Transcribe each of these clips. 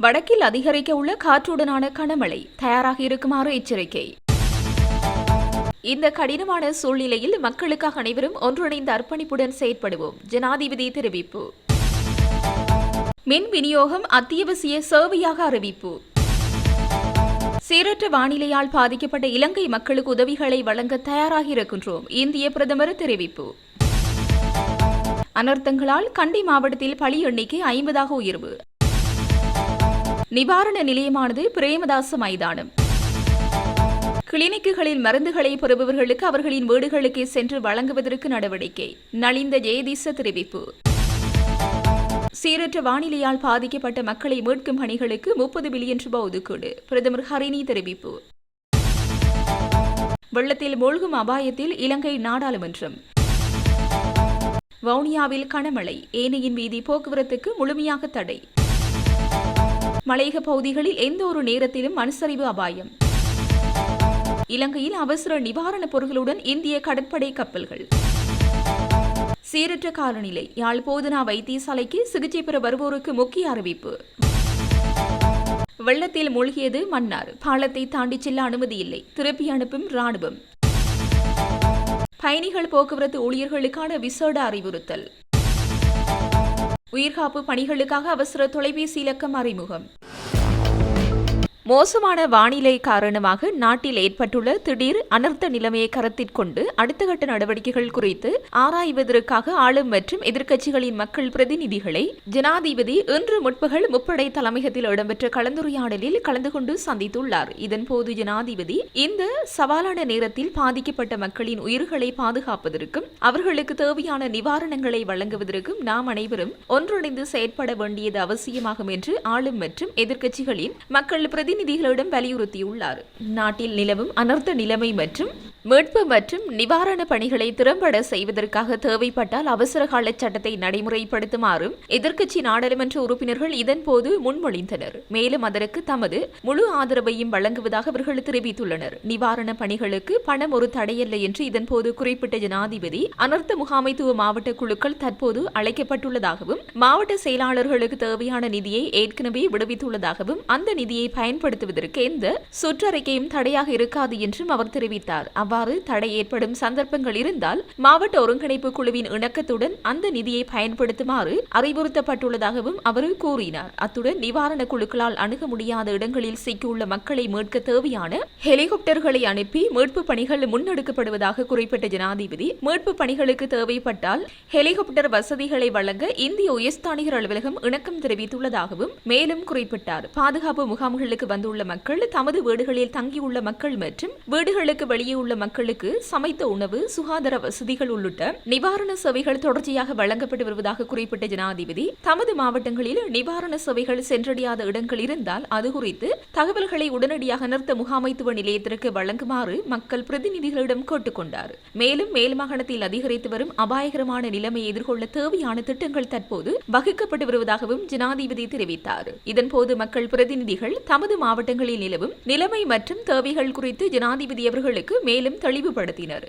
வடக்கில் அதிகரிக்க உள்ள காற்றுடனான கனமழை தயாராக இருக்குமாறு எச்சரிக்கை. இந்த கடினமான சூழ்நிலையில் மக்களுக்காக அனைவரும் ஒன்றிணைந்த அர்ப்பணிப்புடன் செயற்படுவோம். ஜனாதிபதி தெரிவிப்பு. மின் விநியோகம் அத்தியாவசிய சேவையாக அறிவிப்பு. சீரற்ற வானிலையால் பாதிக்கப்பட்ட இலங்கை மக்களுக்கு உதவிகளை வழங்க தயாராக இருக்கின்றோம். இந்திய பிரதமர் தெரிவிப்பு. அனர்த்தங்களால் கண்டி மாவட்டத்தில் பலி எண்ணிக்கை ஐம்பதாக உயர்வு. நிவாரண நிலையமானது பிரேமதாச மைதானம். கிளினிக்குகளில் மருந்துகளை பெறுபவர்களுக்கு அவர்களின் வீடுகளுக்கே சென்று வழங்குவதற்கு நடவடிக்கை. நலிந்த ஜெயதீச தெரிவிப்பு. சீரற்ற வானிலையால் பாதிக்கப்பட்ட மக்களை மீட்கும் பணிகளுக்கு முப்பது பில்லியன் ரூபாய் ஒதுக்கீடு. பிரதமர் ஹரிணி தெரிவிப்பு. வெள்ளத்தில் மூழ்கும் அபாயத்தில் இலங்கை நாடாளுமன்றம். வவுனியாவில் கனமழை. ஏனையின் வீதி போக்குவரத்துக்கு முழுமையாக தடை. மலையக பகுதிகளில் எந்த ஒரு நேரத்திலும் மண்சரிவு அபாயம். இலங்கையில் அவசர நிவாரணப் பொருட்களுடன் இந்திய கடற்படை கப்பல்கள். சீரற்ற காலநிலை. யாழ் போதனா வைத்தியசாலைக்கு சிகிச்சை பெற வருவோருக்கு முக்கிய அறிவிப்பு. வெள்ளத்தில் மூழ்கியது மன்னார். பாலத்தை தாண்டிச் செல்ல அனுமதி இல்லை. திருப்பி அனுப்பும் ராணுவம் பயணிகள் போக்குவரத்து ஊழியர்களுக்கான விசேட அறிவுறுத்தல். உயிர்காப்பு பணிகளுக்காக அவசர தொலைபேசி இலக்கம் அறிமுகம். மோசமான வானிலை காரணமாக நாட்டில் ஏற்பட்டுள்ள திடீர் அனர்த்த நிலைமையை கருத்தில் கொண்டு அடுத்த கட்ட நடவடிக்கைகள் குறித்து ஆராய்வதற்காக ஆளும் மற்றும் எதிர்க்கட்சிகளின் மக்கள் பிரதிநிதிகளை ஜனாதிபதி இன்று முற்பகல் முப்படை தலைமையகத்தில் இடம்பெற்ற கலந்துரையாடலில் கலந்து கொண்டு சந்தித்துள்ளார். இதன்போது ஜனாதிபதி இந்த சவாலான நேரத்தில் பாதிக்கப்பட்ட மக்களின் உயிர்களை பாதுகாப்பதற்கும் அவர்களுக்கு தேவையான நிவாரணங்களை வழங்குவதற்கும் நாம் அனைவரும் ஒன்றிணைந்து செயற்பட வேண்டியது அவசியமாகும் என்று ஆளும் மற்றும் எதிர்க்கட்சிகளின் மக்கள் பிரதி பிரதிநிதிகளிடம் வலியுறுத்தியுள்ளார். நாட்டில் நிலவும் அனர்த்த நிலைமை மற்றும் மீட்பு மற்றும் நிவாரண பணிகளை திறம்பட செய்வதற்காக தேவைப்பட்டால் அவசர கால சட்டத்தை நடைமுறைப்படுத்துமாறும் எதிர்க்கட்சி நாடாளுமன்ற உறுப்பினர்கள் இதன்போது முன்மொழிந்தனர். மேலும் அதற்கு தமது முழு ஆதரவையும் வழங்குவதாக அவர்கள் தெரிவித்துள்ளனர். நிவாரண பணிகளுக்கு பணம் ஒரு தடையல்ல என்று இதன்போது குறிப்பிட்ட ஜனாதிபதி அனர்த்த முகாமைத்துவ மாவட்ட குழுக்கள் தற்போது அழைக்கப்பட்டுள்ளதாகவும் மாவட்ட செயலாளர்களுக்கு தேவையான நிதியை ஏற்கனவே விடுவித்துள்ளதாகவும் அந்த நிதியை பயன்படுத்துவதற்கு எந்த சுற்றறிக்கையும் தடையாக இருக்காது என்றும் அவர் தெரிவித்தார். அவ்வாறு தடை ஏற்படும் சந்தர்ப்பங்கள் இருந்தால் மாவட்ட ஒருங்கிணைப்பு குழுவின் இணக்கத்துடன் அந்த நிதியை பயன்படுத்துமாறு அறிவுறுத்தப்பட்டுள்ளதாகவும் அவர் கூறினார். அத்துடன் நிவாரண குழுக்களால் அணுக முடியாத இடங்களில் சிக்கியுள்ள மக்களை மீட்க தேவையான ஹெலிகாப்டர்களை அனுப்பி மீட்பு பணிகள் முன்னெடுக்கப்படுவதாக குறிப்பிட்ட ஜனாதிபதி மீட்பு பணிகளுக்கு தேவைப்பட்டால் ஹெலிகாப்டர் வசதிகளை வழங்க இந்திய உயர்ஸ்தானிகர் அலுவலகம் இணக்கம் தெரிவித்துள்ளதாகவும் மேலும் குறிப்பிட்டார். பாதுகாப்பு முகாம்களுக்கு வந்துள்ள மக்கள் தமது வீடுகளில் தங்கியுள்ள மக்கள் மற்றும் வீடுகளுக்கு வெளியே உள்ள மக்களுக்கு சமைத்த உணவு சுகாதார வசதிகள் உள்ளிட்ட நிவாரண சேவைகள் தொடர்ச்சியாக வழங்கப்பட்டு வருவதாக குறிப்பிட்ட ஜனாதிபதி தமது மாவட்டங்களில் நிவாரண சேவைகள் சென்றடையாத இடங்கள் இருந்தால் அது குறித்து தகவல்களை உடனடியாக நிறுத்த முகாமைத்துவ நிலையத்திற்கு வழங்குமாறு மக்கள் பிரதிநிதிகளிடம் கேட்டுக்கொண்டார் மேலும் மேல் மாகாணத்தில் அதிகரித்து வரும் அபாயகரமான நிலைமையை எதிர்கொள்ள தேவையான திட்டங்கள் தற்போது வகுக்கப்பட்டு வருவதாகவும் ஜனாதிபதி தெரிவித்தார். இதன்போது மக்கள் பிரதிநிதிகள் தமது மாவட்டங்களில் நிலவும் நிலைமை மற்றும் தேவைகள் குறித்து ஜனாதிபதி அவர்களுக்கு மேலும் தெளிவுபடுத்தினர்.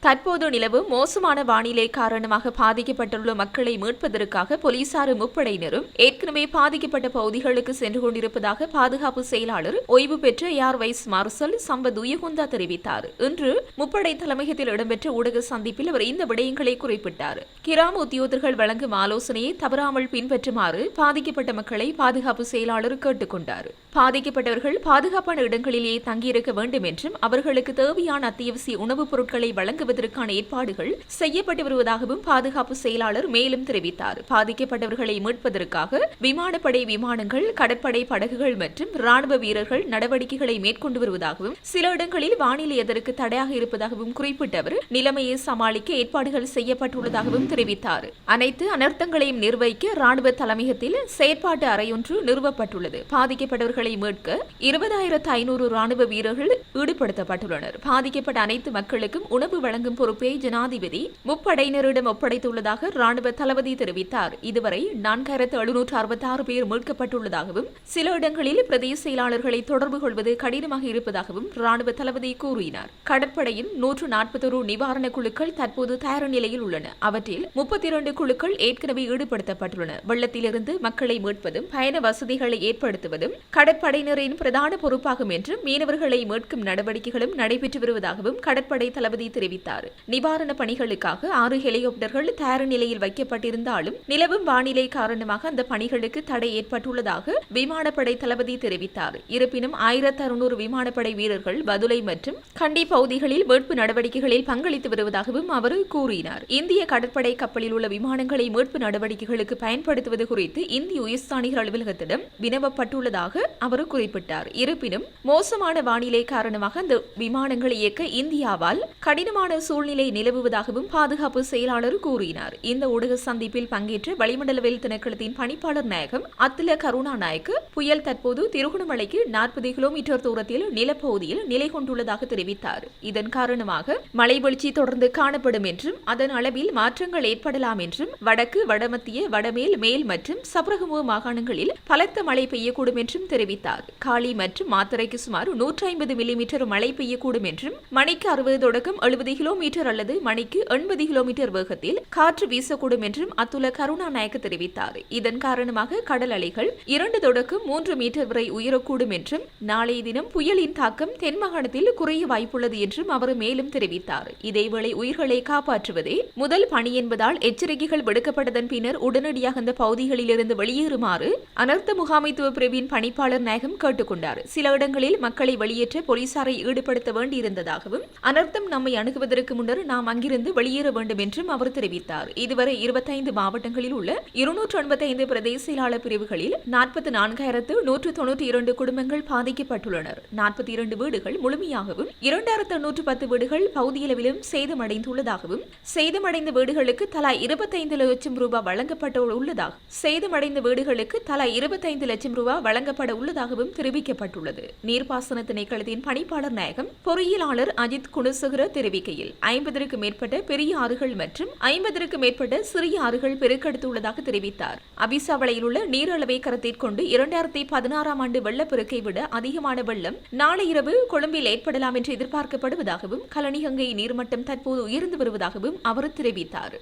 தற்போது நிலவும் மோசமான வானிலை காரணமாக பாதிக்கப்பட்டுள்ள மக்களை மீட்பதற்காக போலீசாரும் முப்படையினரும் ஏற்கனவே பாதிக்கப்பட்ட பகுதிகளுக்கு சென்று கொண்டிருப்பதாக பாதுகாப்பு செயலாளர் ஓய்வு பெற்ற air vice marshal Sampath Uyakunda தெரிவித்தார். இன்று முப்படை தலைமையகத்தில் இடம்பெற்ற ஊடக சந்திப்பில் அவர் இந்த விடயங்களை குறிப்பிட்டார். கிராம உத்தியோகர்கள் வழங்கும் ஆலோசனையை தவறாமல் பின்பற்றுமாறு பாதிக்கப்பட்ட மக்களை பாதுகாப்பு செயலாளர் கேட்டுக்கொண்டார். பாதிக்கப்பட்டவர்கள் பாதுகாப்பான இடங்களிலேயே தங்கியிருக்க வேண்டும் என்றும் அவர்களுக்கு தேவையான அத்தியாவசிய உணவுப் பொருட்களை வழங்குவதற்கான ஏற்பாடுகள் செய்யப்பட்டு வருவதாகவும் பாதுகாப்பு செயலாளர் மேலும் தெரிவித்தார். பாதிக்கப்பட்டவர்களை மீட்பதற்காக விமானப்படை விமானங்கள் கடற்படை படகுகள் மற்றும் ராணுவ வீரர்கள் நடவடிக்கைகளை மேற்கொண்டு வருவதாகவும் சில இடங்களில் வானிலை எதற்கு தடையாக இருப்பதாகவும் குறிப்பிட்ட அவர் நிலைமையை சமாளிக்க ஏற்பாடுகள் செய்யப்பட்டுள்ளதாகவும் தெரிவித்தார். அனைத்து அனர்த்தங்களையும் நிர்வகிக்க ராணுவ தலைமையகத்தில் செயற்பாட்டு அறையொன்று நிறுவப்பட்டுள்ளது. பாதிக்கப்பட்டவர்களை மீட்க இருபதாயிரத்து ஐநூறு ராணுவ வீரர்கள் ஈடுபடுத்தப்பட்டுள்ளனர். பாதிக்கப்பட்ட அனைத்து மக்களுக்கும் உணவு வழங்கும் பொறுப்பை ஜனாதிபதி முப்படையினரிடம் ஒப்படைத்துள்ளதாக ராணுவ தளபதி தெரிவித்தார். இதுவரை நான்காயிரத்து எழுநூற்று அறுபத்தி ஆறு பேர் மீட்கப்பட்டுள்ளதாகவும் சில இடங்களில் பிரதேச செயலாளர்களை தொடர்பு கொள்வது கடினமாக இருப்பதாகவும் ராணுவ தளபதி கூறினார். கடற்படையின் நூற்று நாற்பத்தொரு நிவாரண குழுக்கள் தற்போது தயார் நிலையில் உள்ளன. அவற்றில் முப்பத்தி இரண்டு குழுக்கள் ஏற்கனவே ஈடுபடுத்தப்பட்டுள்ளன. வெள்ளத்திலிருந்து மக்களை மீட்பதும் பயண வசதிகளை ஏற்படுத்துவதும் கடற்படையினரின் பிரதான பொறுப்பாகும் என்றும் மீனவர்களை மீட்கும் நடவடிக்கைகளும் நடைபெற்று வருவதாகவும் கடற்படை தளபதி தெரிவித்தார். நிவாரண பணிகளுக்காக ஆறு ஹெலிகாப்டர்கள் தயார் நிலையில் வைக்கப்பட்டிருந்தாலும் நிலவும் வானிலை காரணமாக அந்த பணிகளுக்கு தடை ஏற்பட்டுள்ளதாக விமானப்படை தளபதி தெரிவித்தார். இருப்பினும் ஆயிரத்தி அறுநூறு விமானப்படை வீரர்கள் பதுளை மற்றும் கண்டி பகுதிகளில் மீட்பு நடவடிக்கைகளில் பங்களித்து வருவதாகவும் அவர் கூறினார். இந்திய கடற்படை கப்பலில் உள்ள விமானங்களை மீட்பு நடவடிக்கைகளுக்கு பயன்படுத்துவது குறித்து இந்திய உயர்ஸ்தானிகர் அலுவலகத்திடம் வினவப்பட்டுள்ளதாக அவர் குறிப்பிட்டார். இருப்பினும் மோசமான வானிலை காரணமாக இந்த விமானங்களை இயக்க இந்தியாவால் கடினமான சூழ்நிலை நிலவுவதாகவும் பாதுகாப்பு செயலாளர் கூறினார். இந்த ஊடக சந்திப்பில் பங்கேற்ற வளிமண்டலவியல் திணைக்களத்தின் பணிப்பாளர் நாயகம் அத்தில கருணாநாயக்கு புயல் தற்போது திருகோணமலைக்கு நாற்பது கிலோமீட்டர் தூரத்தில் நிலப்பகுதியில் நிலை கொண்டுள்ளதாக தெரிவித்தார். இதன் காரணமாக மழை வீழ்ச்சி தொடர்ந்து காணப்படும் என்றும் அதன் அளவில் மாற்றங்கள் ஏற்படலாம் என்றும் வடக்கு வடமத்திய வடமேல் மேல் மற்றும் சபரகமு மாகாணங்களில் பலத்த மழை பெய்யக்கூடும் என்றும் தெரிவித்தார். தெரிவித்தார். காலி மற்றும் மாத்தரைக்கு சுமார் நூற்றி ஐம்பது மில்லிமீட்டர் மழை பெய்யக்கூடும் என்றும் மணிக்கு அறுபது தொடக்கம் எழுபது கிலோமீட்டர் அல்லது மணிக்கு எண்பது கிலோமீட்டர் வேகத்தில் காற்று வீசக்கூடும் என்றும் அத்துல கருணாநாயக்க தெரிவித்தார். இதன் காரணமாக கடல் அலைகள் இரண்டு தொடக்கம் மூன்று மீட்டர் வரை உயரக்கூடும் என்றும் நாளைய தினம் புயலின் தாக்கம் தென்மாகாணத்தில் குறைய வாய்ப்புள்ளது என்றும் அவர் மேலும் தெரிவித்தார். இதேவேளை உயிர்களை காப்பாற்றுவதே முதல் பணி என்பதால் எச்சரிக்கைகள் விடுக்கப்பட்டதன் பின்னர் உடனடியாக அந்த பகுதிகளிலிருந்து வெளியேறுமாறு அனர்த்த முகாமைத்துவ பிரிவின் பணிப்பாளர் நாயகம் கேட்டுக்கொண்டார். சில இடங்களில் மக்களை வெளியேற்ற போலீசாரை ஈடுபடுத்த வேண்டியிருந்ததாகவும் அனர்த்தம் நம்மை அணுகுவதற்கு முன்னர் நாம் அங்கிருந்து வெளியேற வேண்டும் என்றும் அவர் தெரிவித்தார். இதுவரை இருபத்தைந்து மாவட்டங்களில் உள்ள இருநூற்று எண்பத்தைந்து பிரதேச செயலாளர் பிரிவுகளில் நாற்பத்தி நான்காயிரத்து நூற்று தொன்னூற்றி இரண்டு குடும்பங்கள் பாதிக்கப்பட்டுள்ளனர். நாற்பத்தி இரண்டு வீடுகள் முழுமையாகவும் இரண்டாயிரத்து நூற்று பத்து வீடுகள் பகுதியளவிலும் சேதமடைந்துள்ளதாகவும் சேதமடைந்த வீடுகளுக்கு தலா இருபத்தைந்து லட்சம் ரூபாய் வழங்கப்பட உள்ளதாக சேதமடைந்த வீடுகளுக்கு தலா இருபத்தைந்து லட்சம் ரூபாய் வழங்கப்பட உள்ளதாகவும் தெரிவிக்கப்பட்டுள்ளது. நீர்ப்பாசன திணைக்களத்தின் பணிப்பாளர் நாயகம் பொறியியலாளர் அஜித் குணசேகர தெரிவிக்கையில் ஐம்பதற்கு மேற்பட்ட பெரிய ஆறுகள் மற்றும் ஐம்பதற்கு மேற்பட்ட சிறிய ஆறுகள் பெருக்கெடுத்துள்ளதாக தெரிவித்தார். அபிசாவளையில் உள்ள நீர் அளவை கருத்தில் கொண்டு இரண்டாயிரத்தி பதினாறாம் ஆண்டு வெள்ளப்பெருக்கை விட அதிகமான வெள்ளம் நாளை இரவு கொழும்பில் ஏற்படலாம் என்று எதிர்பார்க்கப்படுவதாகவும் கலனிகங்கை நீர்மட்டம் தற்போது உயர்ந்து வருவதாகவும் அவர் தெரிவித்தார்.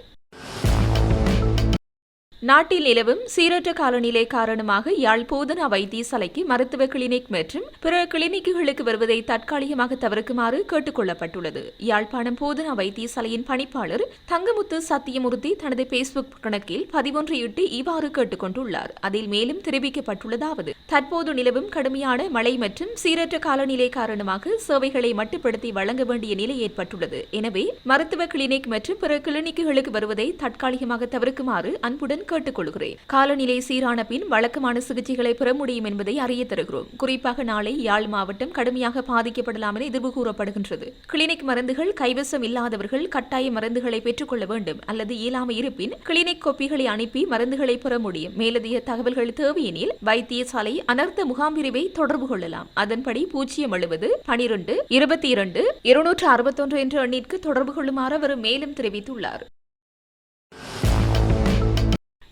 நாட்டில் நிலவும் சீரற்ற காலநிலை காரணமாக யாழ் போதனா வைத்தியசாலைக்கு மருத்துவ கிளினிக் மற்றும் பிற கிளினிக்குகளுக்கு வருவதை தற்காலிகமாக தவிர்க்குமாறு கேட்டுக் கொள்ளப்பட்டுள்ளது. யாழ்ப்பாணம் போதனா வைத்தியசாலையின் பணிப்பாளர் தங்கமுத்து சத்தியமூர்த்தி தனது பேஸ்புக் கணக்கில் பதிவொன்றையிட்டு இவ்வாறு கேட்டுக் கொண்டுள்ளார். அதில் மேலும் தெரிவிக்கப்பட்டுள்ளதாவது தற்போது நிலவும் கடுமையான மழை மற்றும் சீரற்ற காலநிலை காரணமாக சேவைகளை மட்டுப்படுத்தி வழங்க வேண்டிய நிலை ஏற்பட்டுள்ளது. எனவே மருத்துவ கிளினிக் மற்றும் பிற கிளினிக்குகளுக்கு வருவதை தற்காலிகமாக தவிர்க்குமாறு அன்புடன் கேட்டுக்கொள்கிறேன். காலநிலை சீரான பின் வழக்கமான சிகிச்சைகளை பெற முடியும் என்பதை அறிய தருகிறோம் குறிப்பாக நாளை யாழ் மாவட்டம் கடுமையாக பாதிக்கப்படலாம் என எதிர்வு கூறப்படுகின்றது. கிளினிக் மருந்துகள் கைவசம் இல்லாதவர்கள் கட்டாய மருந்துகளை பெற்றுக்கொள்ள வேண்டும் அல்லது இயலாமை இருப்பின் கிளினிக் கொப்பிகளை அனுப்பி மருந்துகளை பெற முடியும். மேலதிக தகவல்கள் தேவையெனில் வைத்தியசாலை அனர்த்த முகாம் பிரிவை தொடர்பு கொள்ளலாம். அதன்படி பூஜ்ஜியம் எழுபது பனிரெண்டு இருபத்தி இரண்டு இருநூற்று அறுபத்தொன்று என்ற எண்ணிற்கு தொடர்பு கொள்ளுமாறு அவர் மேலும் தெரிவித்துள்ளார்.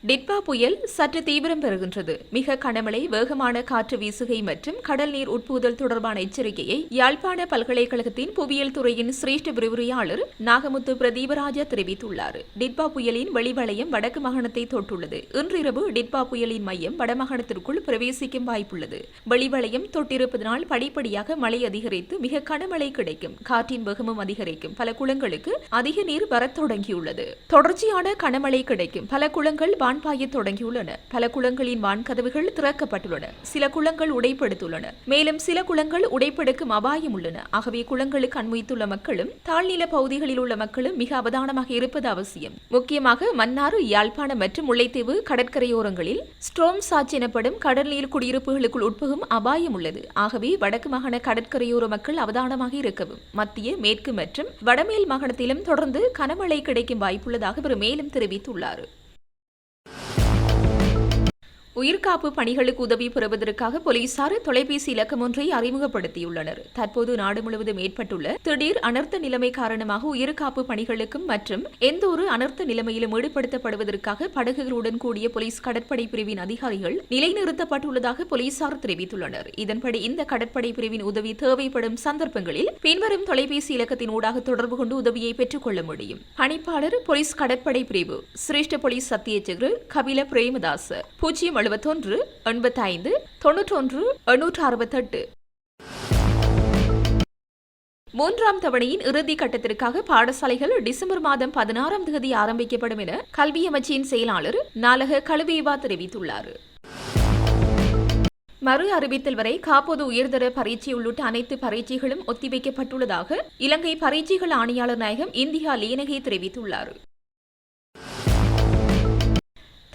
டிட்பா புயல் சற்று தீவிரம் பெறுகின்றது. மிக கனமழை வேகமான காற்று வீசுகை மற்றும் கடல் நீர் உட்புதல் தொடர்பான எச்சரிக்கையை யாழ்ப்பாண பல்கலைக்கழகத்தின் புவியியல் துறையின் சிரேஷ்ட விரிவுரையாளர் நாகமுத்து பிரதீபராஜா தெரிவித்துள்ளார். டிட்பா புயலின் வெளிவளையம் வடக்கு மாகாணத்தை தொட்டுள்ளது. இன்றிரவு டிட்பா புயலின் மையம் வடமாகாணத்திற்குள் பிரவேசிக்கும் வாய்ப்புள்ளது. வெளிவளையம் தொட்டிருப்பதனால் படிப்படியாக மழை அதிகரித்து மிக கனமழை கிடைக்கும். காற்றின் வேகமும் அதிகரிக்கும். பல குளங்களுக்கு அதிக நீர் வரத் தொடங்கியுள்ளது. தொடர்ச்சியான கனமழை கிடைக்கும். பல குளங்கள் வான் பாய தொடங்கியுள்ளன. பல குளங்களின் வான் கதவுகள் திறக்கப்பட்டுள்ளன. சில குளங்கள் உடைப்படுத்துள்ளன. மேலும் சில குளங்கள் உடைப்படுக்கும் அபாயம் உள்ளன. ஆகவே குளங்களுக்கு அண்மைத்துள்ள மக்களும் தாழ்நில பகுதிகளில் உள்ள மக்களும் மிக அவதானமாக இருப்பது அவசியம். முக்கியமாக மன்னார் யாழ்ப்பாணம் மற்றும் முல்லைத்தீவு கடற்கரையோரங்களில் ஸ்ட்ரோம் சாட்ச் எனப்படும் கடல்நீர் குடியிருப்புகளுக்குள் உட்புகும் அபாயம் உள்ளது. ஆகவே வடக்கு மாகாண கடற்கரையோர மக்கள் அவதானமாக இருக்கவும் மத்திய மேற்கு மற்றும் வடமேல் மாகாணத்திலும் தொடர்ந்து கனமழை கிடைக்கும் வாய்ப்புள்ளதாக அவர் மேலும் தெரிவித்துள்ளார். உயிர்காப்பு பணிகளுக்கு உதவி பெறுவதற்காக போலீசார் தொலைபேசி இலக்கம் ஒன்றை அறிமுகப்படுத்தியுள்ளனர். தற்போது நாடு முழுவதும் ஏற்பட்டுள்ள திடீர் அனர்த்த நிலைமை காரணமாக உயிர்காப்பு பணிகளுக்கும் மற்றும் எந்த ஒரு அனர்த்த நிலைமையிலும் ஈடுபடுத்தப்படுவதற்காக படகுகளுடன் கூடிய போலீஸ் கடற்படை பிரிவின் அதிகாரிகள் நிலைநிறுத்தப்பட்டுள்ளதாக போலீசார் தெரிவித்துள்ளனர். இதன்படி இந்த கடற்படை பிரிவின் உதவி தேவைப்படும் சந்தர்ப்பங்களில் பின்வரும் தொலைபேசி இலக்கத்தின் ஊடாக தொடர்பு கொண்டு உதவியை பெற்றுக் கொள்ள முடியும். பணிப்பாளர் போலீஸ் கடற்படை பிரிவு சிரேஷ்ட போலீஸ் சத்தியச்சகர் கபில பிரேமதாஸ் பூஜ்ஜியம் எழுபத்தொன்று எண்பத்தைந்து தொன்னூற்றொன்று எண்ணூற்று அறுபத்தெட்டு. மூன்றாம் தவணையின் இறுதி கட்டத்திற்காக பாடசாலைகள் டிசம்பர் மாதம் பதினாறாம் தேதி ஆரம்பிக்கப்படும் என கல்வி அமைச்சின் செயலாளர் நாலக கழுவேவா தெரிவித்துள்ளார். மறு அறிவித்தல் வரை காப்போது உயர்தர பரீட்சை உள்ளிட்ட அனைத்து பரீட்சைகளும் ஒத்திவைக்கப்பட்டுள்ளதாக இலங்கை பரீட்சைகள் ஆணையாளர் நாயகம் இந்தியா லீனகை தெரிவித்துள்ளார்.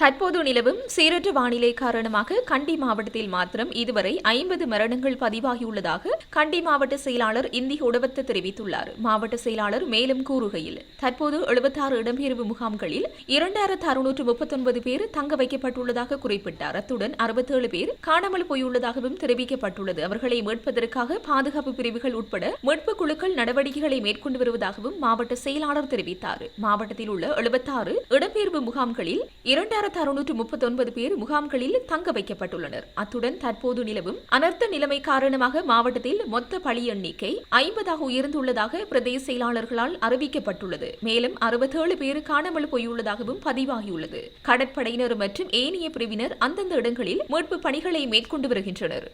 தற்போது நிலவும் சீரற்ற வானிலை காரணமாக கண்டி மாவட்டத்தில் மாத்திரம் இதுவரை ஐம்பது மரணங்கள் பதிவாகியுள்ளதாக கண்டி மாவட்ட செயலாளர் இந்தி உடவத்து தெரிவித்துள்ளார். மாவட்ட செயலாளர் மேலும் கூறுகையில் தற்போது எழுபத்தாறு இடம்பெயர்வு முகாம்களில் இரண்டாயிரத்து அறுநூற்று முப்பத்தொன்பது பேர் தங்க வைக்கப்பட்டுள்ளதாக குறிப்பிட்டார். அத்துடன் அறுபத்தேழு பேர் காணாமல் போயுள்ளதாகவும் தெரிவிக்கப்பட்டுள்ளது. அவர்களை மீட்பதற்காக பாதுகாப்பு பிரிவுகள் உட்பட மீட்பு குழுக்கள் நடவடிக்கைகளை மேற்கொண்டு வருவதாகவும் மாவட்ட செயலாளர் தெரிவித்தார். மாவட்டத்தில் உள்ள எழுபத்தாறு இடம்பெயர்வு முகாம்களில் இரண்டாயிரம் ஆயிரத்து அறுநூற்று முப்பத்தி ஒன்பது பேர் முகாம்களில் தங்க வைக்கப்பட்டுள்ளனர். அத்துடன் தற்போது நிலவும் அனர்த்த நிலைமை காரணமாக மாவட்டத்தில் மொத்த பழி எண்ணிக்கை ஐம்பதாக உயர்ந்துள்ளதாக பிரதேச செயலாளர்களால் அறிவிக்கப்பட்டுள்ளது. மேலும் அறுபத்தேழு பேர் காணாமல் போயுள்ளதாகவும் பதிவாகியுள்ளது. கடற்படையினர் மற்றும் ஏனைய பிரிவினர் அந்தந்த இடங்களில் மீட்பு பணிகளை மேற்கொண்டு வருகின்றனர்.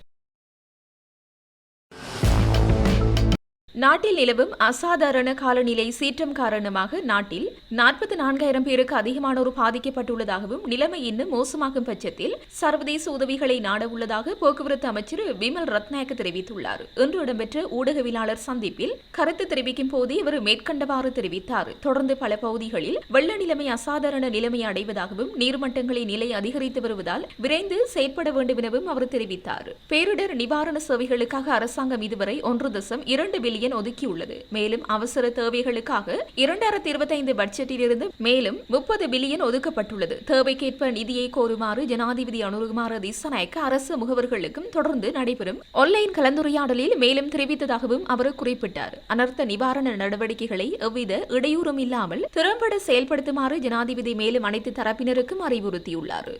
நாட்டில் நிலவும் அசாதாரண காலநிலை சீற்றம் காரணமாக நாட்டில் நாற்பத்தி நான்காயிரம் பேருக்கு அதிகமானோர் பாதிக்கப்பட்டுள்ளதாகவும் நிலைமை இன்னும் மோசமாகும் பட்சத்தில் சர்வதேச உதவிகளை நாட உள்ளதாக போக்குவரத்து அமைச்சர் விமல் ரத்நாயக்க தெரிவித்துள்ளார். இன்று இடம்பெற்ற ஊடகவியலாளர் சந்திப்பில் கருத்து தெரிவிக்கும் போதே இவர் மேற்கண்டவாறு தெரிவித்தார். தொடர்ந்து பல பகுதிகளில் வெள்ள நிலைமை அசாதாரண நிலைமை அடைவதாகவும் நீர்மட்டங்களின் நிலை அதிகரித்து வருவதால் விரைந்து செயற்பட வேண்டும் எனவும் அவர் தெரிவித்தார். பேரிடர் நிவாரண சேவைகளுக்காக அரசாங்கம் இதுவரை ஒன்று தசம் இரண்டு பில்லியன் பில்லியன் ஒதுக்கியுள்ளது. மேலும் அவசர தேவைகளுக்காக இரண்டாயிரத்தி இருபத்தைந்து பட்ஜெட்டிலிருந்து மேலும் முப்பது பில்லியன் ஒதுக்கப்பட்டுள்ளது. தேவைக்கேற்ப நிதியை கோருமாறு ஜனாதிபதி அனுருகுமார திசநாயக்க அரசு முகவர்களுக்கும் தொடர்ந்து நடைபெறும் ஆன்லைன் கலந்துரையாடலில் மேலும் தெரிவித்ததாகவும் அவர் குறிப்பிட்டார். அனர்த்த நிவாரண நடவடிக்கைகளை எவ்வித இடையூறும் இல்லாமல் திறம்பட செயல்படுத்துமாறு ஜனாதிபதி மேலும் அனைத்து தரப்பினருக்கும் அறிவுறுத்தியுள்ளார்.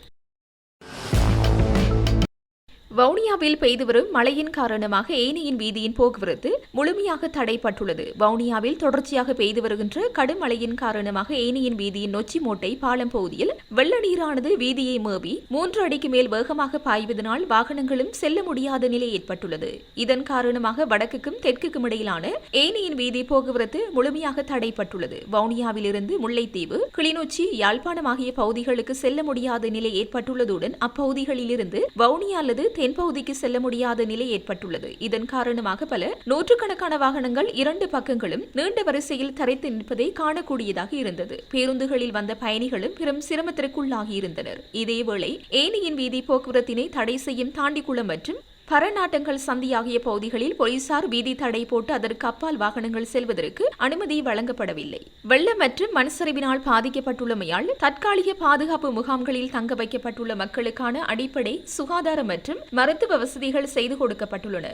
வவுனியாவில் பெய்து வரும் மழையின் காரணமாக ஏனையின் வீதியின் போக்குவரத்து முழுமையாக தடைப்பட்டுள்ளது. வவுனியாவில் தொடர்ச்சியாக பெய்து வருகின்ற கடும் மழையின் காரணமாக ஏனையின் வீதியின் நொச்சி மூட்டை பாலம் பகுதியில் வெள்ள நீரானது வீதியை மேவி மூன்று அடிக்கு மேல் வேகமாக பாய்வதனால் வாகனங்களும் செல்ல முடியாத நிலை ஏற்பட்டுள்ளது. இதன் காரணமாக வடக்குக்கும் தெற்குக்கும் இடையிலான ஏனையின் வீதி போக்குவரத்து முழுமையாக தடைப்பட்டுள்ளது. வவுனியாவில் இருந்து முல்லைத்தீவு கிளிநொச்சி யாழ்ப்பாணம் ஆகிய பகுதிகளுக்கு செல்ல முடியாத நிலை ஏற்பட்டுள்ளதுடன் அப்பகுதிகளில் இருந்து வவுனியா அல்லது தென்பகுதிக்கு செல்ல முடியாத நிலை ஏற்பட்டுள்ளது. இதன் காரணமாக பல நூற்றுக்கணக்கான வாகனங்கள் இரண்டு பக்கங்களும் நீண்ட வரிசையில் தரைத்து நிற்பதை காணக்கூடியதாக இருந்தது. பேருந்துகளில் வந்த பயணிகளும் பெரும் சிரமத்திற்குள்ளாகியிருந்தனர். இதேவேளை ஏனியின் வீதி போக்குவரத்தினை தடை செய்யும் தாண்டிக்குளம் மற்றும் பரநாட்டங்கள் சந்தியாகிய பகுதிகளில் போலீசார் வீதி தடை போட்டு அதற்கு அப்பால் வாகனங்கள் செல்வதற்கு அனுமதி வழங்கப்படவில்லை. வெள்ளம் மற்றும் மண்சரிவினால் பாதிக்கப்பட்டுள்ளமையால் தற்காலிக பாதுகாப்பு முகாம்களில் தங்க வைக்கப்பட்டுள்ள மக்களுக்கான அடிப்படை சுகாதார மற்றும் மருத்துவ வசதிகள் செய்து கொடுக்கப்பட்டுள்ளன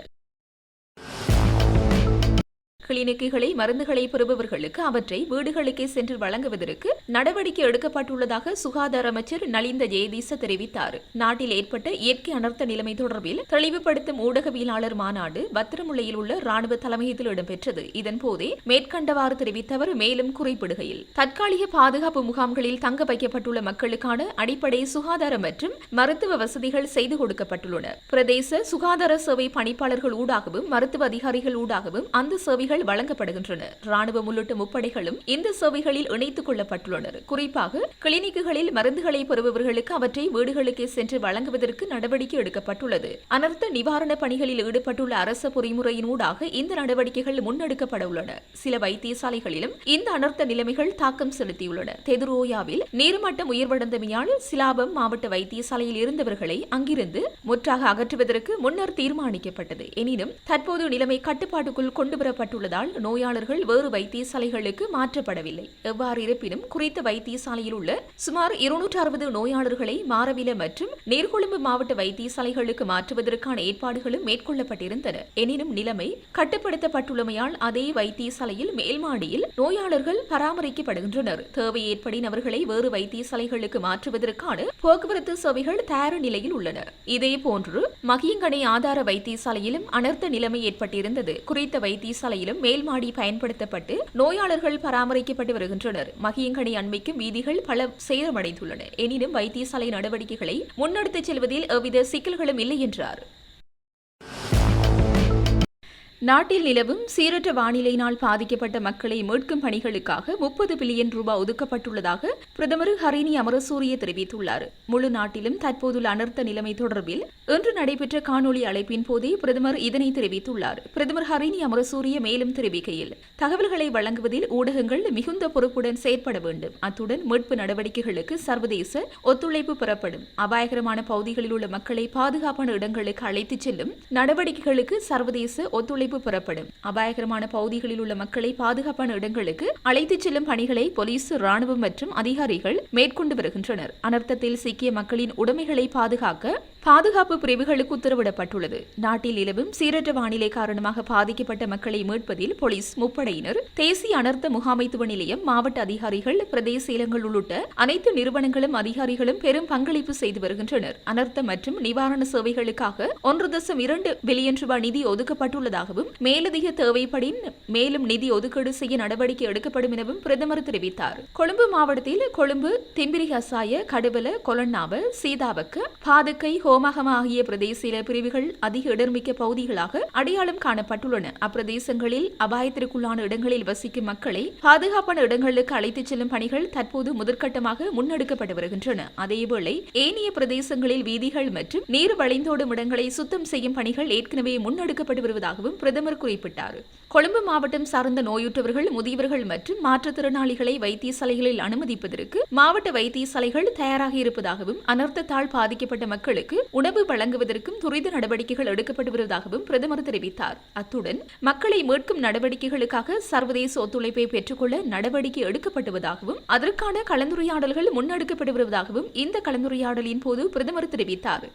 கிளினிக்குகளை மருந்துகளை பெறுபவர்களுக்கு அவற்றை வீடுகளுக்கே சென்று வழங்குவதற்கு நடவடிக்கை எடுக்கப்பட்டுள்ளதாக சுகாதார அமைச்சர் நலிந்த ஜெயதீச தெரிவித்தார். நாட்டில் ஏற்பட்ட இயற்கை அனர்த்த நிலைமை தொடர்பில் தெளிவுபடுத்தும் ஊடகவியலாளர் மாநாடு பத்திரமுல்லையில் உள்ள ராணுவ தலைமையத்தில் இடம்பெற்றது. இதன்போதே மேற்கண்டவாறு தெரிவித்தவர் மேலும் குறிப்பிடுகையில் தற்காலிக பாதுகாப்பு முகாம்களில் தங்க வைக்கப்பட்டுள்ள மக்களுக்கான அடிப்படை சுகாதார மற்றும் மருத்துவ வசதிகள் செய்து கொடுக்கப்பட்டுள்ளன. பிரதேச சுகாதார சேவை பணிப்பாளர்கள் ஊடாகவும் மருத்துவ அதிகாரிகள் ஊடாகவும் அந்த சேவைகள் சேவைகள் வழங்கப்படுகின்றன. ராணுவம் உள்ளிட்ட முப்படைகளும் இந்த சேவைகளில் இணைத்துக் கொள்ளப்பட்டுள்ளனர். குறிப்பாக கிளினிக்குகளில் மருந்துகளை பெறுபவர்களுக்கு அவற்றை வீடுகளுக்கே சென்று வழங்குவதற்கு நடவடிக்கை எடுக்கப்பட்டுள்ளது. அனர்த்த நிவாரண பணிகளில் ஈடுபட்டுள்ள அரச பொறிமுறையினூடாக இந்த நடவடிக்கைகள் முன்னெடுக்கப்பட உள்ளன சில வைத்தியசாலைகளிலும் இந்த அனர்த்த நிலைமைகள் தாக்கம் செலுத்தியுள்ளன. தெதுரோயாவில் நீர்மட்டம் உயர்வடைந்தமையால் சிலாபம் மாவட்ட வைத்தியசாலையில் இருந்தவர்களை அங்கிருந்து முற்றாக அகற்றுவதற்கு முன்னர் தீர்மானிக்கப்பட்டது. எனினும் தற்போது நிலைமை கட்டுப்பாட்டுக்குள் கொண்டுவரப்பட்டுள்ளது. ஏற்பட்டுள்ளதால் நோயாளர்கள் வேறு வைத்தியசாலைகளுக்கு மாற்றப்படவில்லை. எவ்வாறு இருப்பினும் குறித்த வைத்தியசாலையில் உள்ள சுமார் இருநூற்று அறுபது நோயாளர்களை மாரவில மற்றும் நீர்கொழும்பு மாவட்ட வைத்தியசாலைகளுக்கு மாற்றுவதற்கான ஏற்பாடுகளும் மேற்கொள்ளப்பட்டிருந்தன. எனினும் நிலைமை கட்டுப்படுத்தப்பட்டுள்ளமையால் அதே வைத்தியசாலையில் மேல்மாடியில் நோயாளர்கள் பராமரிக்கப்படுகின்றனர். தேவை ஏற்படின் அவர்களை வேறு வைத்தியசாலைகளுக்கு மாற்றுவதற்கான போக்குவரத்து சேவைகள் தயார் நிலையில் உள்ளன. இதேபோன்று மகியங்கனை ஆதார வைத்தியசாலையிலும் அனர்த்த நிலைமை ஏற்பட்டிருந்தது. குறித்த வைத்தியசாலையிலும் மேல்மாடி பயன்படுத்தப்பட்டு நோயாளர்கள் பராமரிக்கப்பட்டு வருகின்றனர். மகியங்கனை அண்மைக்கும் வீதிகள் பல சேதமடைந்துள்ளன. எனினும் வைத்தியசாலை நடவடிக்கைகளை முன்னெடுத்துச் செல்வதில் எவ்வித சிக்கல்களும் இல்லை என்றார். நாட்டில் நிலவும் சீரற்ற வானிலையினால் பாதிக்கப்பட்ட மக்களை மீட்கும் பணிகளுக்காக முப்பது பில்லியன் ரூபாய் ஒதுக்கப்பட்டுள்ளதாக பிரதமர் ஹரிணி அமரசூரிய தெரிவித்துள்ளார். முழு நாட்டிலும் தற்போதுள்ள அனர்த்த நிலைமை தொடர்பில் இன்று நடைபெற்ற காணொலி அழைப்பின் போதே பிரதமர் இதனை தெரிவித்துள்ளார். பிரதமர் ஹரிணி அமரசூரிய மேலும் தெரிவிக்கையில் தகவல்களை வழங்குவதில் ஊடகங்கள் மிகுந்த பொறுப்புடன் செயற்பட வேண்டும். அத்துடன் மீட்பு நடவடிக்கைகளுக்கு சர்வதேச ஒத்துழைப்பு பெறப்படும். அபாயகரமான பகுதிகளில் உள்ள மக்களை பாதுகாப்பான இடங்களுக்கு அழைத்துச் செல்லும் நடவடிக்கைகளுக்கு சர்வதேச ஒத்துழைப்பு அறிவிப்பு பெறப்படும். அபாயகரமான பகுதிகளில் உள்ள மக்களை பாதுகாப்பான இடங்களுக்கு அழைத்துச் செல்லும் பணிகளை போலீஸ் ராணுவம் மற்றும் அதிகாரிகள் மேற்கொண்டு வருகின்றனர். அனர்த்தத்தில் சிக்கிய மக்களின் உடைமைகளை பாதுகாக்க பாதுகாப்பு பிரிவுகளுக்கு உத்தரவிடப்பட்டுள்ளது. நாட்டில் நிலவும் சீரற்ற வானிலை காரணமாக பாதிக்கப்பட்ட மக்களை மீட்பதில் போலீஸ் முப்படையினர் தேசிய அனர்த்த முகாமைத்துவ நிலையம் மாவட்ட அதிகாரிகள் பிரதேச இலங்கள் உள்ளிட்ட அனைத்து நிறுவனங்களும் அதிகாரிகளும் பெரும் பங்களிப்பு செய்து வருகின்றனர். அனர்த்த மற்றும் நிவாரண சேவைகளுக்காக ஒன்று தசம் இரண்டு பில்லியன் ரூபாய் நிதி ஒதுக்கப்பட்டுள்ளதாகவும் எனவும் மேலதிக தேவைப்படின் மேலும் நிதி ஒதுக்கீடு செய்ய நடவடிக்கை எடுக்கப்படும் எனவும் பிரதமர் தெரிவித்தார். கொழும்பு மாவட்டத்தில் கொழும்பு திம்பிரி ஹசாய கடுவல கொலன்னாவ சீதாவக்கு பாதுக்கை கோமகம் ஆகிய பிரதேசில பிரிவுகள் அதிக இடர்மிக்க பகுதிகளாக அடையாளம் காணப்பட்டுள்ளன. அப்பிரதேசங்களில் அபாயத்திற்குள்ளான இடங்களில் வசிக்கும் மக்களை பாதுகாப்பான இடங்களுக்கு அழைத்துச் செல்லும் பணிகள் தற்போது முதற்கட்டமாக முன்னெடுக்கப்பட்டு வருகின்றன. அதேவேளை ஏனைய பிரதேசங்களில் வீதிகள் மற்றும் நீர் வளைந்தோடும் இடங்களை சுத்தம் செய்யும் பணிகள் ஏற்கனவே முன்னெடுக்கப்பட்டு வருவதாகவும் பிரதமர் குறிப்பிட்டார். கொழும்பு மாவட்டம் சார்ந்த நோயுற்றவர்கள் முதியவர்கள் மற்றும் மாற்றுத்திறனாளிகளை வைத்தியசாலைகளில் அனுமதிப்பதற்கு மாவட்ட வைத்தியசாலைகள் தயாராக இருப்பதாகவும் அனர்த்தத்தால் பாதிக்கப்பட்ட மக்களுக்கு உணவு வழங்குவதற்கும் துரித நடவடிக்கைகள் எடுக்கப்பட்டு வருவதாகவும் பிரதமர் தெரிவித்தார். அத்துடன் மக்களை மீட்கும் நடவடிக்கைகளுக்காக சர்வதேச ஒத்துழைப்பை பெற்றுக்கொள்ள நடவடிக்கை எடுக்கப்படுவதாகவும் அதற்கான கலந்துரையாடல்கள் முன்னெடுக்கப்பட்டு வருவதாகவும் இந்த கலந்துரையாடலின் போது பிரதமர் தெரிவித்தார்.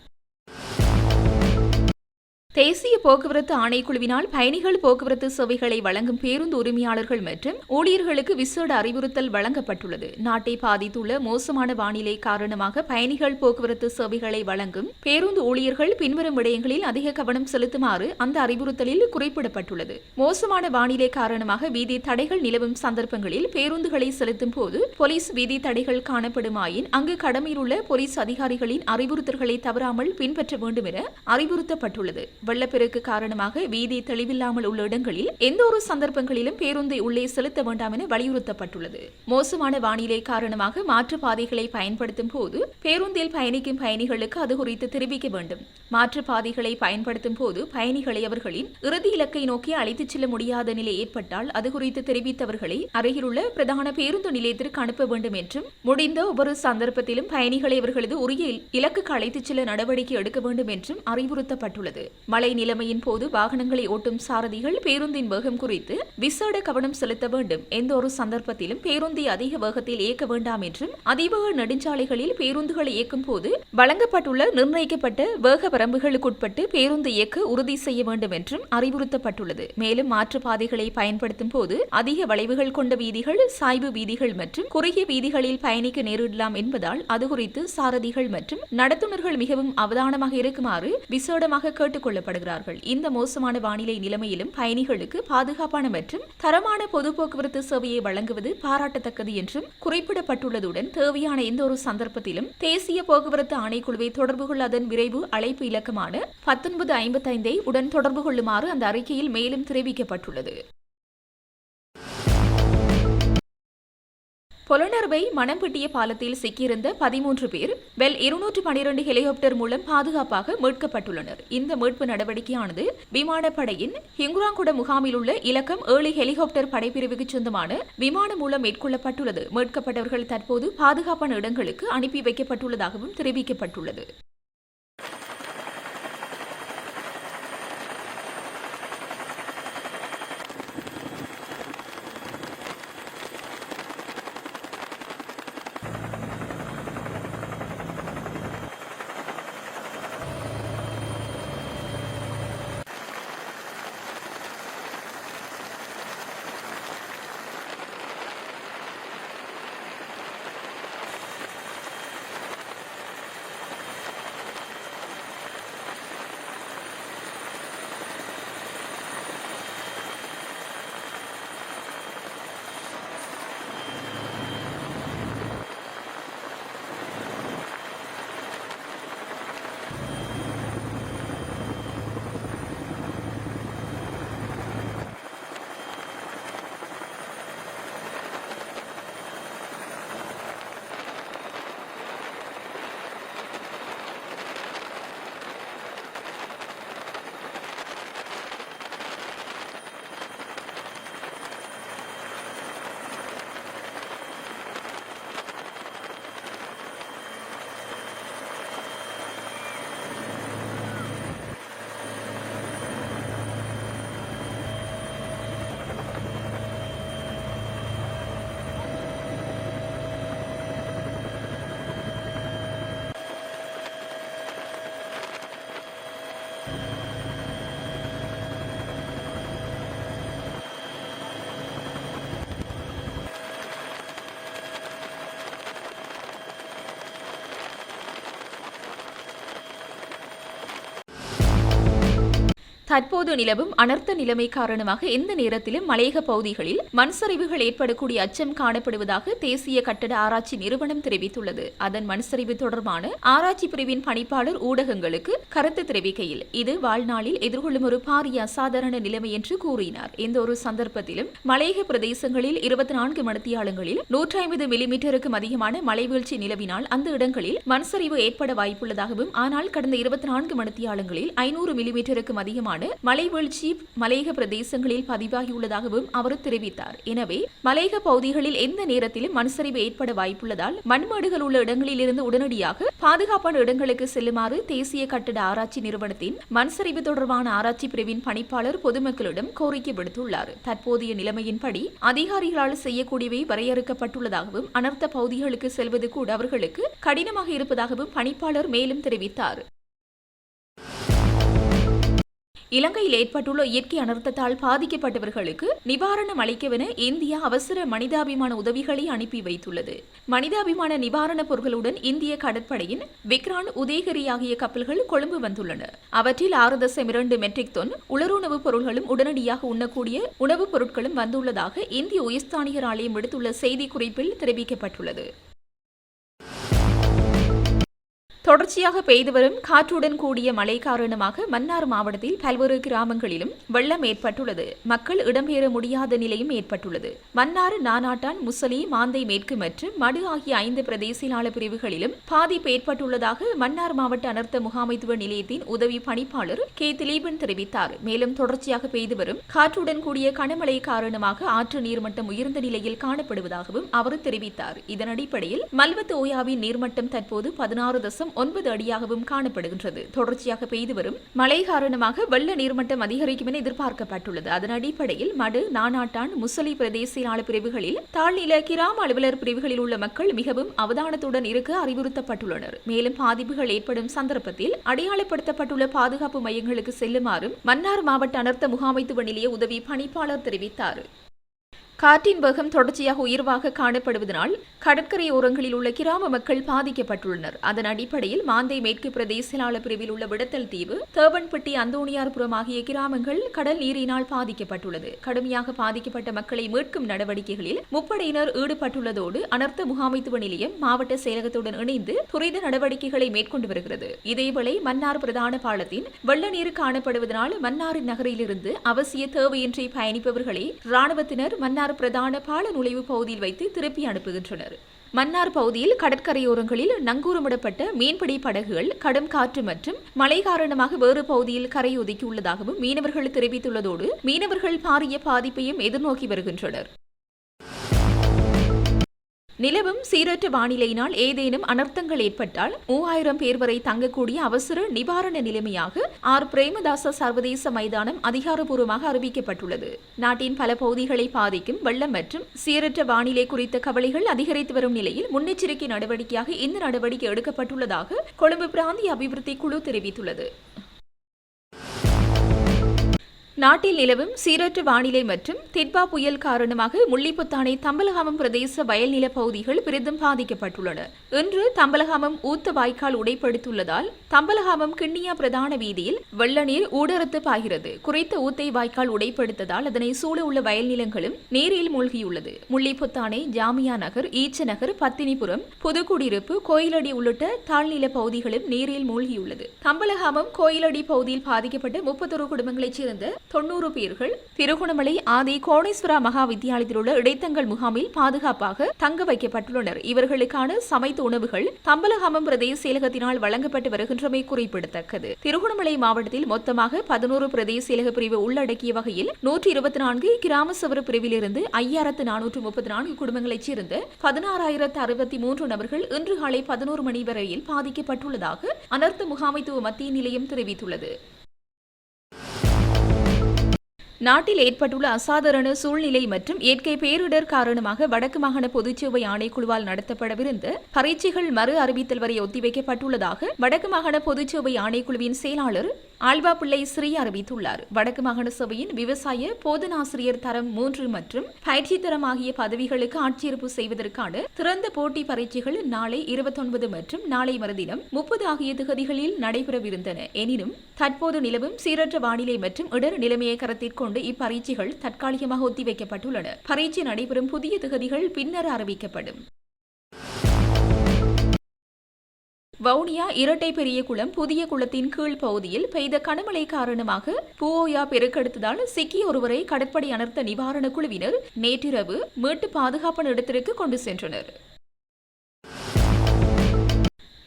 தேசிய போக்குவரத்து ஆணைக்குழுவினால் பயணிகள் போக்குவரத்து சேவைகளை வழங்கும் பேருந்து உரிமையாளர்கள் மற்றும் ஊழியர்களுக்கு விசேட அறிவுறுத்தல் வழங்கப்பட்டுள்ளது. நாட்டை பாதித்துள்ள மோசமான வானிலை காரணமாக பயணிகள் போக்குவரத்து சேவைகளை வழங்கும் பேருந்து ஊழியர்கள் பின்வரும் விடயங்களில் அதிக கவனம் செலுத்துமாறு அந்த அறிவுறுத்தலில் குறிப்பிடப்பட்டுள்ளது. மோசமான வானிலை காரணமாக வீதி தடைகள் நிலவும் சந்தர்ப்பங்களில் பேருந்துகளை செலுத்தும் போது போலீஸ் வீதி தடைகள் காணப்படுமாயின் அங்கு கடமையில் உள்ள போலீஸ் அதிகாரிகளின் அறிவுறுத்தல்களை தவறாமல் பின்பற்ற வேண்டும் என அறிவுறுத்தப்பட்டுள்ளது. வெள்ளப்பெருக்கு காரணமாக வீதி தெளிவில்லாமல் உள்ள இடங்களில் எந்த ஒரு சந்தர்ப்பங்களிலும் பேருந்தை உள்ளே செலுத்த வேண்டாம் என வலியுறுத்தப்பட்டுள்ளது. மோசமான வானிலை காரணமாக மாற்றுப்பாதைகளை பயன்படுத்தும் போது பேருந்தில் பயணிக்கும் பயணிகளுக்கு அது குறித்து தெரிவிக்க வேண்டும். மாற்றுப்பாதைகளை பயன்படுத்தும் போது பயணிகளை அவர்களின் இறுதி இலக்கை நோக்கி அழைத்துச் செல்ல முடியாத நிலை ஏற்பட்டால் அது குறித்து தெரிவித்தவர்களை அருகிலுள்ள பிரதான பேருந்து நிலையத்திற்கு அனுப்ப வேண்டும் என்றும் முடிந்த ஒவ்வொரு சந்தர்ப்பத்திலும் பயணிகளை அவர்களது உரிய இலக்குக்கு அழைத்துச் செல்ல நடவடிக்கை எடுக்க வேண்டும் என்றும் அறிவுறுத்தப்பட்டுள்ளது. மழை நிலைமையின் போது வாகனங்களை ஓட்டும் சாரதிகள் பேருந்தின் வேகம் குறித்து விசேட கவனம் செலுத்த வேண்டும். எந்த ஒரு சந்தர்ப்பத்திலும் பேருந்தை அதிக வேகத்தில் இயக்க வேண்டாம் என்றும் அதிவேக நெடுஞ்சாலைகளில் பேருந்துகளை இயக்கும் போது வழங்கப்பட்டுள்ள நிர்ணயிக்கப்பட்ட வேக வரம்புகளுக்குட்பட்டு பேருந்து இயக்க உறுதி செய்ய வேண்டும் என்றும் அறிவுறுத்தப்பட்டுள்ளது. மேலும் மாற்றுப்பாதைகளை பயன்படுத்தும் போது அதிக வளைவுகள் கொண்ட வீதிகள் சாய்வு வீதிகள் மற்றும் குறுகிய வீதிகளில் பயணிக்க நேரிடலாம் என்பதால் அது குறித்து சாரதிகள் மற்றும் நடத்துனர்கள் மிகவும் அவதானமாக இருக்குமாறு விசேடமாக கேட்டுக் கொள்ளப்படுகிறார்கள் இந்த மோசமான வானிலை நிலைமையிலும் பயணிகளுக்கு பாதுகாப்பான மற்றும் தரமான பொது போக்குவரத்து சேவையை வழங்குவது பாராட்டத்தக்கது என்றும் குறிப்பிடப்பட்டுள்ளதுடன் தேவையான எந்த ஒரு சந்தர்ப்பத்திலும் தேசிய போக்குவரத்து ஆணைக்குழுவை தொடர்பு கொள்ள அதன் விரைவு அழைப்பு இலக்கமான பத்தொன்பது ஐம்பத்தைந்தை உடன் தொடர்பு கொள்ளுமாறு அந்த அறிக்கையில் மேலும் தெரிவிக்கப்பட்டுள்ளது. பொலனர்வை மணம்பிட்டிய பாலத்தில் சிக்கியிருந்த பதிமூன்று பேர் வெல் இருநூற்று பனிரெண்டு ஹெலிகாப்டர் மூலம் பாதுகாப்பாக மீட்கப்பட்டுள்ளனர். இந்த மீட்பு நடவடிக்கையானது விமானப்படையின் ஹிங்குராங்குட முகாமில் உள்ள இலக்கம் ஏழு ஹெலிகாப்டர் படைப்பிரிவுக்கு சொந்தமான விமானம் மூலம் மேற்கொள்ளப்பட்டுள்ளது. மீட்கப்பட்டவர்கள் தற்போது பாதுகாப்பான இடங்களுக்கு அனுப்பி வைக்கப்பட்டுள்ளதாகவும் தெரிவிக்கப்பட்டுள்ளது. தற்போது நிலவும் அனர்த்த நிலைமை காரணமாக எந்த நேரத்திலும் மலையக பகுதிகளில் மண் சரிவுகள் ஏற்படக்கூடிய அச்சம் காணப்படுவதாக தேசிய கட்டட ஆராய்ச்சி நிறுவனம் தெரிவித்துள்ளது. அதன் மண் சரிவு தொடர்பான ஆராய்ச்சி பிரிவின் பணிப்பாளர் ஊடகங்களுக்கு கருத்து தெரிவிக்கையில் இது வாழ்நாளில் எதிர்கொள்ளும் ஒரு பாரிய அசாதாரண நிலைமை என்று கூறினார். எந்த ஒரு சந்தர்ப்பத்திலும் மலையக பிரதேசங்களில் இருபத்தி நான்கு மணித்தியாலங்களில் நூற்றி ஐம்பது மில்லிமீட்டருக்கும் அதிகமான மழை வீழ்ச்சி நிலவினால் அந்த இடங்களில் மண் சரிவு ஏற்பட வாய்ப்புள்ளதாகவும் ஆனால் கடந்த இருபத்தி நான்கு மணித்தியாலங்களில் ஐநூறு மில்லிமீட்டருக்கும் அதிகமான மழை வீழ்ச்சி மலையக பிரதேசங்களில் பதிவாகியுள்ளதாகவும் அவர் தெரிவித்தார். எனவே மலையக பகுதிகளில் எந்த நேரத்திலும் மண்சரிவு ஏற்பட வாய்ப்புள்ளதால் மண்மேடுகள் உள்ள இடங்களில் இருந்து உடனடியாக பாதுகாப்பான இடங்களுக்கு செல்லுமாறு தேசிய கட்டட ஆராய்ச்சி நிறுவனத்தின் மண்சரிவு தொடர்பான ஆராய்ச்சி பிரிவின் பணிப்பாளர் பொதுமக்களிடம் கோரிக்கை விடுத்துள்ளார். தற்போதைய நிலைமையின்படி அதிகாரிகளால் செய்யக்கூடியவை வரையறுக்கப்பட்டுள்ளதாகவும் அனர்த்த பகுதிகளுக்கு செல்வது கூட அவர்களுக்கு கடினமாக இருப்பதாகவும் பணிப்பாளர் மேலும் தெரிவித்தார். இலங்கையில் ஏற்பட்டுள்ள இயற்கை அனர்த்தத்தால் பாதிக்கப்பட்டவர்களுக்கு நிவாரணம் அளிக்கவென இந்தியா அவசர மனிதாபிமான உதவிகளை அனுப்பி வைத்துள்ளது. மனிதாபிமான நிவாரணப் பொருட்களுடன் இந்திய கடற்படையின் விக்ரான் உதயகிரி ஆகிய கப்பல்கள் கொழும்பு வந்துள்ளன. அவற்றில் ஆறு தசம் இரண்டு மெட்ரிக் தொன் உலருணவுப் பொருட்களும் உடனடியாக உண்ணக்கூடிய உணவுப் பொருட்களும் வந்துள்ளதாக இந்திய உயர்ஸ்தானிகர் ஆலயம் விடுத்துள்ள செய்திக்குறிப்பில் தெரிவிக்கப்பட்டுள்ளது. தொடர்ச்சியாக பெய்து வரும் காற்றுடன் கூடிய மழை காரணமாக மன்னார் மாவட்டத்தில் பல்வேறு கிராமங்களிலும் வெள்ளம் ஏற்பட்டுள்ளது. மக்கள் இடம்பெற முடியாத நிலையும் ஏற்பட்டுள்ளது. மன்னார் நானாட்டான் முசலி மாந்தை மேற்கு மற்றும் மடு ஆகிய ஐந்து பிரதேசிலாள பிரிவுகளிலும் பாதிப்பு ஏற்பட்டுள்ளதாக மன்னார் மாவட்ட அனர்த்த முகாமைத்துவ நிலையத்தின் உதவி பணிப்பாளர் கே. திலீபன் தெரிவித்தார். மேலும் தொடர்ச்சியாக பெய்து வரும் காற்றுடன் கூடிய கனமழை காரணமாக ஆற்று நீர்மட்டம் உயர்ந்த நிலையில் காணப்படுவதாகவும் அவர் தெரிவித்தார். இதன் அடிப்படையில் மல்வத்து ஓயாவின் நீர்மட்டம் தற்போது பதினாறு தசம் ஒன்பது அடியாகவும் காணப்படுகின்றது. தொடர்ச்சியாக பெய்து வரும் மழை காரணமாக வெள்ள நீர்மட்டம் அதிகரிக்கும் என எதிர்பார்க்கப்பட்டுள்ளது. அதன் அடிப்படையில் மடு நானாட்டான் முசலி பிரதேச பிரிவுகளில் தாழ்நில கிராம அலுவலர் பிரிவுகளில் உள்ள மக்கள் மிகவும் அவதானத்துடன் இருக்க அறிவுறுத்தப்பட்டுள்ளனர். மேலும் பாதிப்புகள் ஏற்படும் சந்தர்ப்பத்தில் அடையாளப்படுத்தப்பட்டுள்ள பாதுகாப்பு மையங்களுக்கு செல்லுமாறும் மன்னார் மாவட்ட அனர்த்த முகாமைத்துவ நிலைய உதவி பணிப்பாளர் தெரிவித்தார். காற்றின் வேகம் தொடர்ச்சியாக உயர்வாக காணப்படுவதனால் கடற்கரை ஓரங்களில் உள்ள கிராம மக்கள் பாதிக்கப்பட்டுள்ளனர். அதன் அடிப்படையில் மாந்தை மேற்கு பிரதேச பிரிவில் உள்ள விடத்தல் தீவு தேவன்பட்டி அந்தோணியார்புரம் ஆகிய கிராமங்கள் கடல் நீரினால் பாதிக்கப்பட்டுள்ளது. கடுமையாக பாதிக்கப்பட்ட மக்களை மீட்கும் நடவடிக்கைகளில் முப்படையினர் ஈடுபட்டுள்ளதோடு அனர்த்த முகாமைத்துவ நிலையம் மாவட்ட செயலகத்துடன் இணைந்து துரித நடவடிக்கைகளை மேற்கொண்டு வருகிறது. இதேவேளை மன்னார் பிரதான பாலத்தின் வெள்ள நீர் காணப்படுவதனால் மன்னாரின் நகரிலிருந்து அவசிய தேவையின்றி பயணிப்பவர்களை ராணுவத்தினர் மன்னார் மன்னார் பிரதான பால நுழைவு பகுதியில் வைத்து திருப்பி அனுப்புகின்றனர். மன்னார் பகுதியில் கடற்கரையோரங்களில் நங்கூரமிடப்பட்ட மீன்பிடி படகுகள் கடும் காற்று மற்றும் மழை காரணமாக வேறு பகுதியில் கரை ஒதுக்கியுள்ளதாகவும் மீனவர்கள் தெரிவித்துள்ளதோடு மீனவர்கள் பாரிய பாதிப்பையும் எதிர்நோக்கி வருகின்றனர். நிலவும் சீரற்ற வானிலையினால் ஏதேனும் அனர்த்தங்கள் ஏற்பட்டால் மூவாயிரம் பேர் வரை தங்கக்கூடிய அவசர நிவாரண நிலைமையாக ஆர். பிரேமதாச சர்வதேச மைதானம் அதிகாரப்பூர்வமாக அறிவிக்கப்பட்டுள்ளது. நாட்டின் பல பகுதிகளை பாதிக்கும் வெள்ளம் மற்றும் சீரற்ற வானிலை குறித்த கவலைகள் அதிகரித்து வரும் நிலையில் முன்னெச்சரிக்கை நடவடிக்கையாக இந்த நடவடிக்கை எடுக்கப்பட்டுள்ளதாக கொழும்பு பிராந்திய அபிவிருத்தி குழு தெரிவித்துள்ளது. நாட்டில் நிலவும் சீரற்ற வானிலை மற்றும் திட்பா புயல் காரணமாக முள்ளிப்புத்தானை தம்பலகாமம் பிரதேச வயல்நில பகுதிகள் பெரிதும் பாதிக்கப்பட்டுள்ளன. இன்று தம்பலகாமம் ஊத்த வாய்க்கால் உடைப்படுத்துள்ளதால் தம்பலகாமம் கிண்ணியா பிரதான வீதியில் வெள்ள நீர் ஊடறுத்து பாய்கிறது. குறைத்த ஊத்தை வாய்க்கால் உடைப்படுத்ததால் அதனை சூழ உள்ள வயல் நிலங்களும் நீரில் மூழ்கியுள்ளது. முள்ளிப்புத்தானை ஜாமியா நகர் ஈச்ச நகர் பத்தினிபுரம் புதுக்குடியிருப்பு கோயிலடி உள்ளிட்ட தாழ்நில பகுதிகளும் நீரில் மூழ்கியுள்ளது. தம்பலகாமம் கோயிலடி பகுதியில் பாதிக்கப்பட்ட முப்பத்தொரு குடும்பங்களைச் சேர்ந்த தொண்ணூறு பேர்கள் திருகோணமலை ஆதி கோணேஸ்வரா மகா வித்தியாலயத்தில் உள்ள இடைத்தங்கள் முகாமில் பாதுகாப்பாக தங்க வைக்கப்பட்டுள்ளனர். இவர்களுக்கான சமைத்த உணவுகள் தம்பலகாமம் பிரதேச செயலகத்தினால் வழங்கப்பட்டு வருகின்றமை குறிப்பிடத்தக்கது. திருகோணமலை மாவட்டத்தில் மொத்தமாக பதினோரு பிரதேச செயலக பிரிவு உள்ளடக்கிய வகையில் நூற்றி இருபத்தி நான்கு கிராம சவர பிரிவிலிருந்து ஐயாயிரத்து நானூற்று முப்பத்தி நான்கு குடும்பங்களைச் சேர்ந்த பதினாறாயிரத்து அறுபத்தி மூன்று நபர்கள் இன்று காலை பதினோரு மணி வரையில் பாதிக்கப்பட்டுள்ளதாக அனர்த்த முகாமைத்துவ மத்திய நிலையம் தெரிவித்துள்ளது. நாட்டில் ஏற்பட்டுள்ள அசாதாரண சூழ்நிலை மற்றும் இயற்கை பேரிடர் காரணமாக வடக்கு மாகாண பொதுச்சேவை ஆணைக்குழுவால் நடத்தப்படவிருந்த பரீட்சைகள் மறு அறிவித்தல் வரை ஒத்திவைக்கப்பட்டுள்ளதாக வடக்கு மாகாண பொதுச்சேவை ஆணைக்குழுவின் செயலாளர் ஆல்வா பிள்ளை ஸ்ரீ அறிவித்துள்ளார். வடக்கு மாகாண சபையின் விவசாய போதனாசிரியர் தரம் மூன்று மற்றும் பயிற்சி தரம் ஆகிய பதவிகளுக்கு ஆட்சேர்ப்பு செய்வதற்கான திறந்த போட்டி பரீட்சைகள் நாளை இருபத்தொன்பது மற்றும் நாளை மறுதினம் முப்பது ஆகிய திகதிகளில் நடைபெறவிருந்தன. எனினும் தற்போது நிலவும் சீரற்ற வானிலை மற்றும் இடர் நிலைமையை கருத்தில் கொண்டு இப்பரீட்சைகள் தற்காலிகமாக ஒத்திவைக்கப்பட்டுள்ளன. பரீட்சை நடைபெறும் புதிய திகதிகள் பின்னர் அறிவிக்கப்படும். வவுனியா இரட்டை பெரிய குளம் புதிய குளத்தின் கீழ் பகுதியில் பெய்த கனமழை காரணமாக பூவோயா பெருக்கெடுத்ததால் சிக்கிய ஒருவரை கடற்படை அனர்த்த நிவாரண குழுவினர் நேற்றிரவு மீட்டு பாதுகாப்பான இடத்திற்கு கொண்டு சென்றனர்.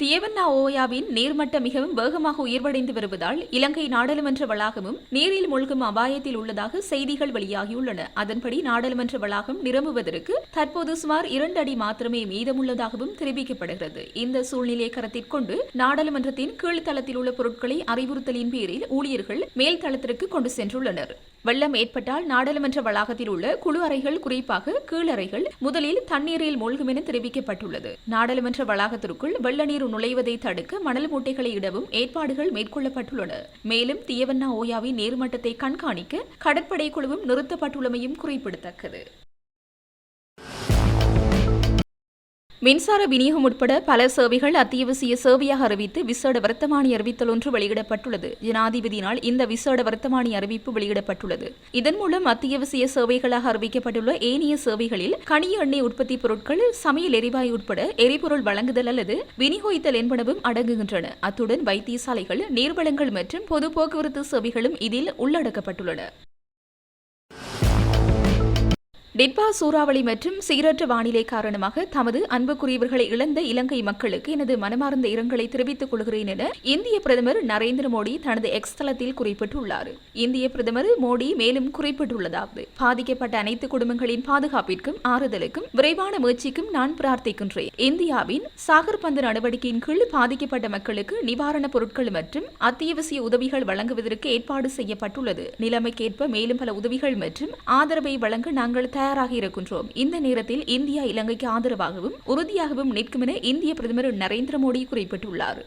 தியவன்னா ஓயாவின் நீர்மட்டம் மிகவும் வேகமாக உயர்வடைந்து வருவதால் இலங்கை நாடாளுமன்ற வளாகமும் நீரில் மூழ்கும் அபாயத்தில் உள்ளதாக செய்திகள் வெளியாகியுள்ளன. அதன்படி நாடாளுமன்ற வளாகம் நிரம்புவதற்கு தற்போது சுமார் இரண்டு அடி மாத்திரமே மீதமுள்ளதாகவும் தெரிவிக்கப்படுகிறது. இந்த சூழ்நிலையை கருத்திற்கொண்டு நாடாளுமன்றத்தின் கீழ்த்தளத்தில் உள்ள பொருட்களை அறிவுறுத்தலின் பேரில் ஊழியர்கள் மேல் தளத்திற்கு கொண்டு சென்றுள்ளனர். வெள்ளம் ஏற்பட்டால் நாடாளுமன்ற வளாகத்தில் உள்ள குழு அறைகள் குறிப்பாக கீழறைகள் முதலில் தண்ணீரில் மூழ்கும் என தெரிவிக்கப்பட்டுள்ளது. நாடாளுமன்ற வளாகத்திற்குள் வெள்ள நீர் நுழைவதை தடுக்க மணல் மூட்டைகளை இடவும் ஏற்பாடுகள் மேற்கொள்ளப்பட்டுள்ளன. மேலும் தியவண்ணா ஓயாவின் நீர்மட்டத்தை கண்காணிக்க கடற்படை குழுவும் நிறுத்தப்பட்டுள்ளமையும் குறிப்பிடத்தக்கது. மின்சார விநியோகம் உட்பட பல சேவைகள் அத்தியாவசிய சேவையாக அறிவித்து விசேட வர்த்தமானி அறிவித்தல் ஒன்று வெளியிடப்பட்டுள்ளது. ஜனாதிபதியினால் இந்த விசேட வர்த்தமானி அறிவிப்பு வெளியிடப்பட்டுள்ளது. இதன் மூலம் அத்தியாவசிய சேவைகளாக அறிவிக்கப்பட்டுள்ள ஏனைய சேவைகளில் கனிய எண்ணெய் உற்பத்தி பொருட்கள் சமையல் எரிவாயு உட்பட எரிபொருள் வழங்குதல் அல்லது விநியோகித்தல் என்பனவும் அடங்குகின்றன. அத்துடன் வைத்தியசாலைகள் நீர்வளங்கள் மற்றும் பொது போக்குவரத்து சேவைகளும் இதில் உள்ளடக்கப்பட்டுள்ளன. டிட்பா சூறாவளி மற்றும் சீரற்ற வானிலை காரணமாக தமது அன்புக்குரியவர்களை இழந்த இலங்கை மக்களுக்கு எனது மனமார்ந்த இரங்கலை தெரிவித்துக் கொள்கிறேன் என இந்திய பிரதமர் நரேந்திர மோடி தனது எக்ஸ் தளத்தில் குறிப்பிட்டுள்ளார். இந்திய பிரதமர் மோடி மேலும் குறிப்பிட்டுள்ளதாவது பாதிக்கப்பட்ட அனைத்து குடும்பங்களின் பாதுகாப்பிற்கும் ஆறுதலுக்கும் விரைவான முயற்சிக்கும் நான் பிரார்த்திக்கின்றேன். இந்தியாவின் சாகர் பந்து நடவடிக்கையின் கீழ் பாதிக்கப்பட்ட மக்களுக்கு நிவாரணப் பொருட்கள் மற்றும் அத்தியாவசிய உதவிகள் வழங்குவதற்கு ஏற்பாடு செய்யப்பட்டுள்ளது. நிலைமைக்கேற்ப மேலும் பல உதவிகள் மற்றும் ஆதரவை வழங்க நாங்கள் தயாராக இருக்கின்றோம். இந்த நேரத்தில் இந்தியா இலங்கைக்கு ஆதரவாகவும் உறுதியாகவும் நிற்கும் என இந்திய பிரதமர் நரேந்திர மோடி குறிப்பிட்டுள்ளார்.